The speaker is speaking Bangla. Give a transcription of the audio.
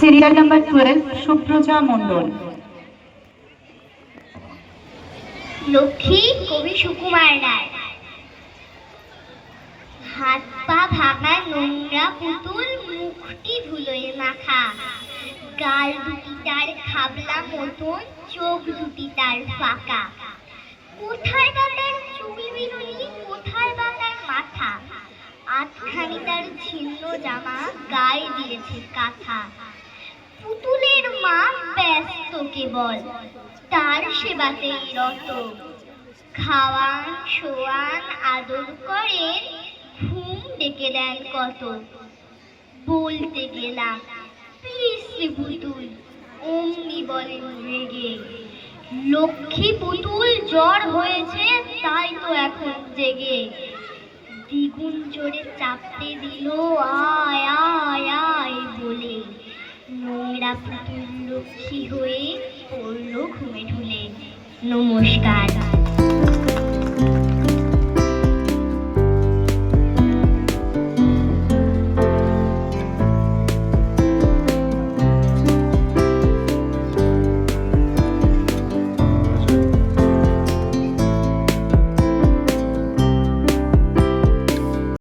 Serial number twelve Supraja Mondal. Lakshmi কবি সুকুমার রায়। হাত পা ভাঙা নোংরা পুতুল, মুখটি ধুলোয় মাখা। গাল দুটি তার খাবলা মতন, চোখ দুটি তার ফাঁকা। কোথায় বা তার চুল বিনুনি কোথায় বা তার মাথা? আটখানি তার ছিন্ন জামা, গায়ে দিয়েছে কাঁথা। পুতুলের মা ব্যস্ত কেবল, তার সেবাতেই রত। খাওয়ান, শোয়ান, আদর করেন, ঘুম ডেকে দেন কত। বলতে গেলাম পিসি পুতুল, অমনি বলেন রেগে। লক্ষ্মী পুতুল জ্বর হয়েছে, তাই তো এখন জেগে। দ্বিগুণ জোরে চাপতে দিল, আয় আয় আয়। নোংরা পুতুল লক্ষ্মী হয়ে পড়ল ঘুমে ঢুলে। নমস্কার।